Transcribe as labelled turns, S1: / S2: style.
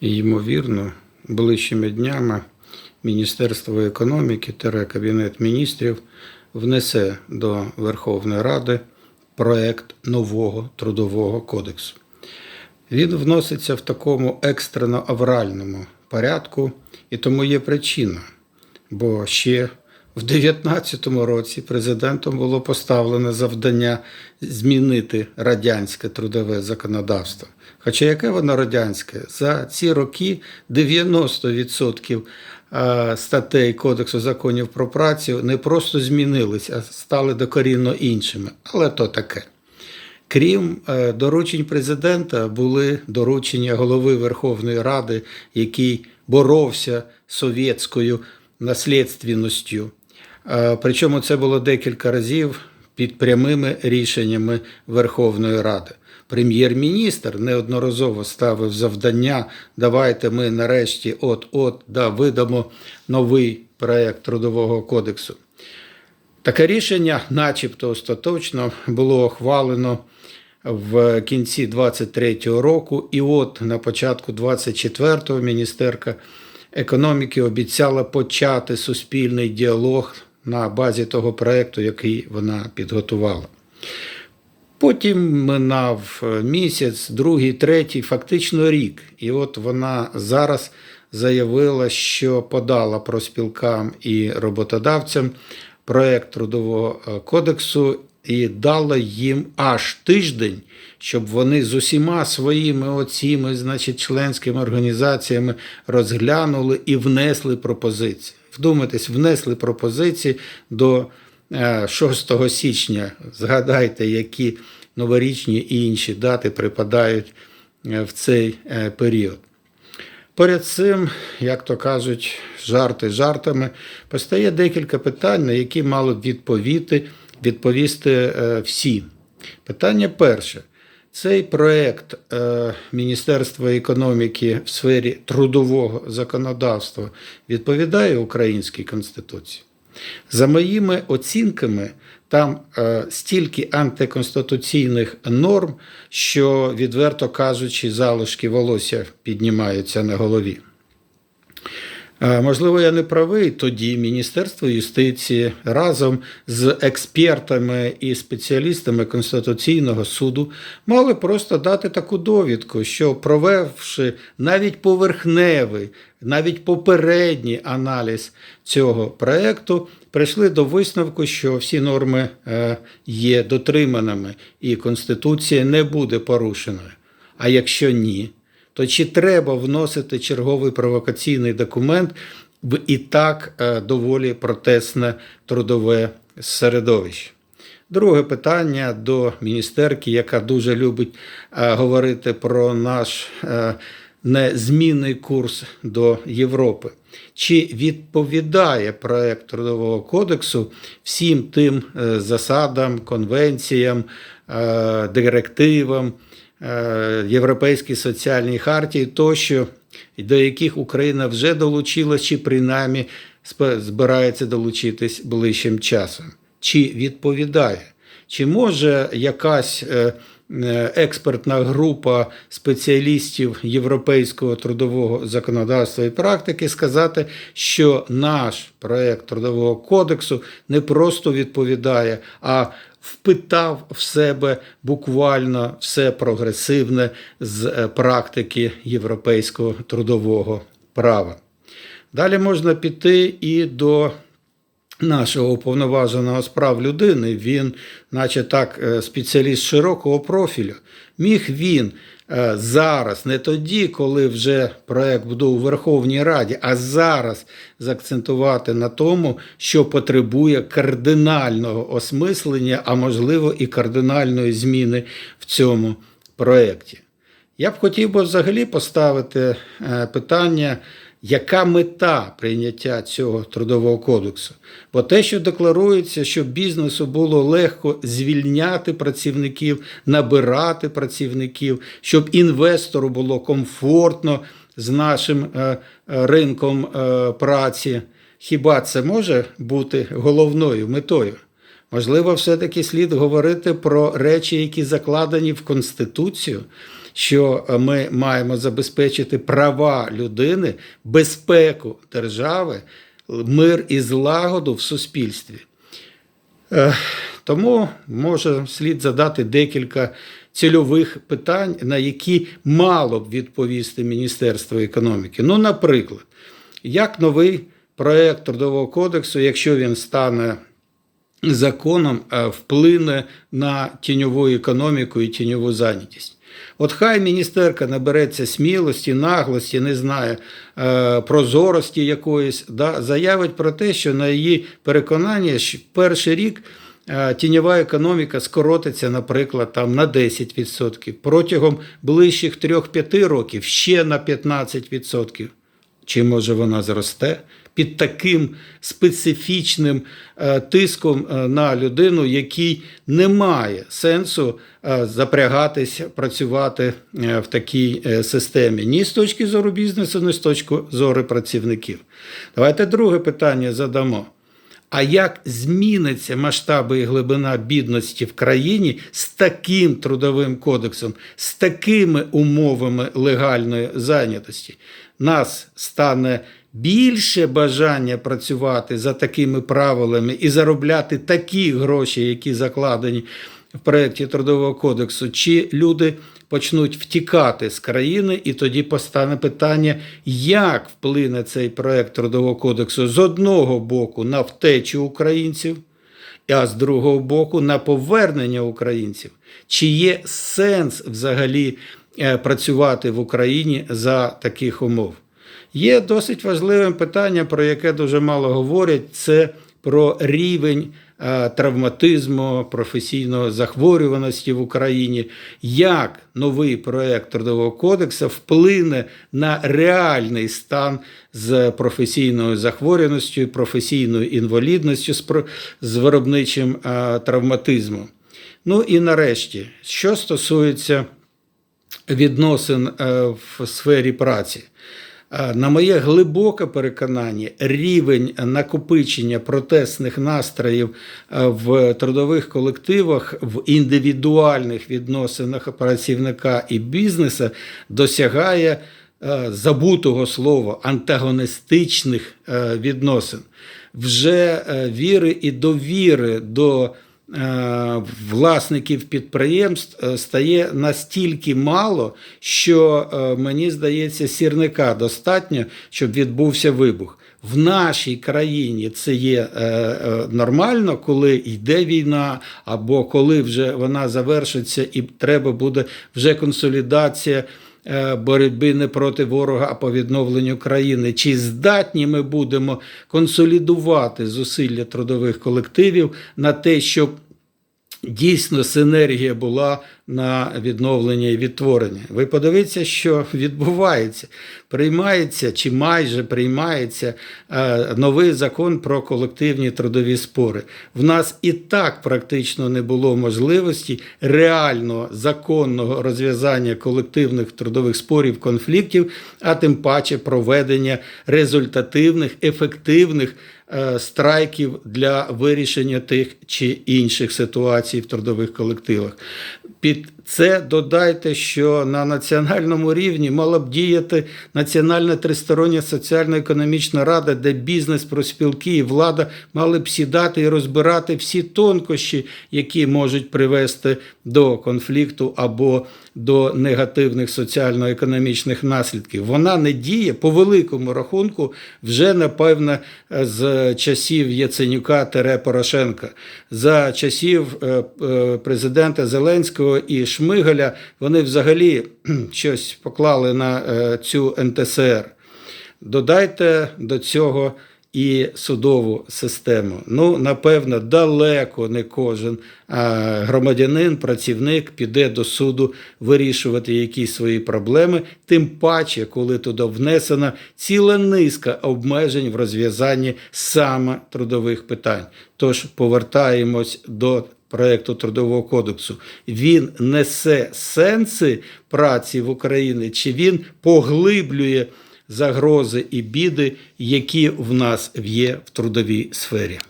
S1: Ймовірно, ближчими днями Міністерство економіки та Кабінет міністрів внесе до Верховної Ради проект нового трудового кодексу. Він вноситься в такому екстрено авральному порядку, і тому є причина. Бо ще в 2019 році президентом було поставлено завдання змінити радянське трудове законодавство. Хоча яке воно радянське? За ці роки 90% е, статей Кодексу законів про працю не просто змінились, а стали докорінно іншими. Але то таке. Крім е, доручень президента, були доручення голови Верховної Ради, який боровся з совєтською наслідственністю. Е, Причому це було декілька разів під прямими рішеннями Верховної Ради. Прем'єр-міністр неодноразово ставив завдання. Давайте ми нарешті от-от да, видамо новий проект трудового кодексу. Таке рішення, начебто остаточно, було ухвалено в кінці 23-го року, і от на початку 24-го міністерка економіки обіцяла почати суспільний діалог на базі того проекту, який вона підготувала. Потім минав місяць, другий, третій, фактично рік. І от вона зараз заявила, що подала проспілкам і роботодавцям проект трудового е, кодексу і дала їм аж тиждень, щоб вони з усіма своїми оціми, значить, членськими організаціями розглянули і внесли пропозиції. Вдумайтесь, внесли пропозиції до е, 6 січня. Згадайте, які новорічні і інші дати припадають е, в цей е, період. Поряд цим, як то кажуть, жарти жартами, постає декілька питань, на які мали б відповісти, відповісти е, всі. Питання перше. Цей проект е, Міністерства економіки в сфері трудового законодавства відповідає українській конституції. За моїми оцінками, там е, стільки антиконституційних норм, що, відверто кажучи, залишки волосся піднімаються на голові. Е, Можливо, я не правий. Тоді Міністерство юстиції разом з експертами і спеціалістами Конституційного суду мали просто дати таку довідку, що провевши навіть поверхневий, навіть попередній аналіз цього проекту, прийшли до висновку, що всі норми е, є дотриманими і Конституція не буде порушеною. А якщо ні, то чи треба вносити черговий провокаційний документ в і так е, доволі протестне трудове середовище? Друге питання до міністерки, яка дуже любить е, говорити про наш е, незмінний курс до Європи. Чи відповідає проект Трудового кодексу всім тим засадам, конвенціям, директивам, Європейській соціальній хартії тощо, до яких Україна вже долучилась, чи принаймні збирається долучитись ближчим часом? Чи відповідає? Чи може якась е, е, експертна група спеціалістів європейського трудового законодавства і практики сказати, що наш проект трудового кодексу не просто відповідає, а впитав в себе буквально все прогресивне з е, практики європейського трудового права. Далі можна піти і до нашого уповноваженого справ людини. Він, наче так, е, спеціаліст широкого профілю. Міг він зараз, не тоді, коли вже проект буде у Верховній Раді, а зараз заакцентувати на тому, що потребує кардинального осмислення, а можливо і кардинальної зміни в цьому проєкті. Я б хотів би взагалі поставити е, питання, яка мета прийняття цього трудового кодексу? Бо те, що декларується, щоб бізнесу було легко звільняти працівників, набирати працівників, щоб інвестору було комфортно з нашим е, е, ринком е, праці. Хіба це може бути головною метою? Можливо, все-таки слід говорити про речі, які закладені в Конституцію, що е, ми маємо забезпечити права людини, безпеку держави, мир і злагоду в суспільстві. Е, Тому може слід задати декілька цільових питань, на які мало б відповісти Міністерство економіки. Ну, наприклад, як новий проект Трудового кодексу, якщо він стане законом, е, вплине на тіньову економіку і тіньову зайнятість? От хай міністерка набереться смілості, наглості, не знаю, е, прозорості якоїсь, да, заявить про те, що на її переконання що перший рік е, тіньова економіка скоротиться, наприклад, там на 10%, протягом ближчих 3-5 років ще на 15%. Чи може вона зросте під таким специфічним е, тиском е, на людину, який не має сенсу е, запрягатися, працювати в такій системі ні з точки зору бізнесу, ні з точки зору працівників. Давайте друге питання задамо. А як зміниться масштаби і глибина бідності в країні з таким трудовим кодексом, з такими умовами легальної зайнятості? Нас стане більше бажання працювати за такими правилами і заробляти такі гроші, які закладені в проєкті Трудового кодексу, чи люди почнуть втікати з країни, і тоді постане питання, як вплине цей проєкт Трудового кодексу з одного боку на втечу українців, а з другого боку на повернення українців. Чи є сенс взагалі е, працювати в Україні за таких умов? Є досить важливим питання, про яке дуже мало говорять, це про рівень е, травматизму, професійної захворюваності в Україні, як новий проект Трудового кодексу вплине на реальний стан з професійною захворюваністю, професійною інвалідністю, з виробничим е, травматизмом. Ну і нарешті, що стосується відносин е, в сфері праці. Е, На моє глибоке переконання, рівень накопичення протестних настроїв е, в трудових колективах в індивідуальних відносинах працівника і бізнесу досягає е, забутого слова антагоністичних відносин. Вже віри і довіри до власників підприємств е, стає настільки мало, що е, мені здається, сірника достатньо, щоб відбувся вибух. В нашій країні це є е, е, нормально, коли йде війна, або коли вже вона завершиться, і треба буде вже консолідація е, боротьби не проти ворога, а по відновленню країни. Чи здатні ми будемо консолідувати зусилля трудових колективів на те, щоб дійсно синергія була на відновлення і відтворення. Ви подивіться, що відбувається. Приймається чи майже приймається е, новий закон про колективні трудові спори. В нас і так практично не було можливості реального законного розв'язання колективних трудових спорів, конфліктів, а тим паче проведення результативних, ефективних страйків для вирішення тих чи інших ситуацій в трудових колективах. Під це додайте, що на національному рівні мала б діяти Національна тристороння соціально-економічна рада, де бізнес, профспілки і влада мали б сідати і розбирати всі тонкощі, які можуть привести до конфлікту або до негативних соціально-економічних наслідків. Вона не діє по великому рахунку вже напевно з часів Яценюка Тере Порошенка, за часів е, е, президента Зеленського і Шмигаля. Вони взагалі щось поклали на е, цю НТСР. Додайте до цього і судову систему. Ну, напевно, далеко не кожен громадянин, працівник піде до суду вирішувати якісь свої проблеми, тим паче, коли туди внесена ціла низка обмежень в розв'язанні саме трудових питань. Тож повертаємось до проекту Трудового кодексу. Він несе сенси праці в Україні, чи він поглиблює загрози і біди, які в нас є в трудовій сфері.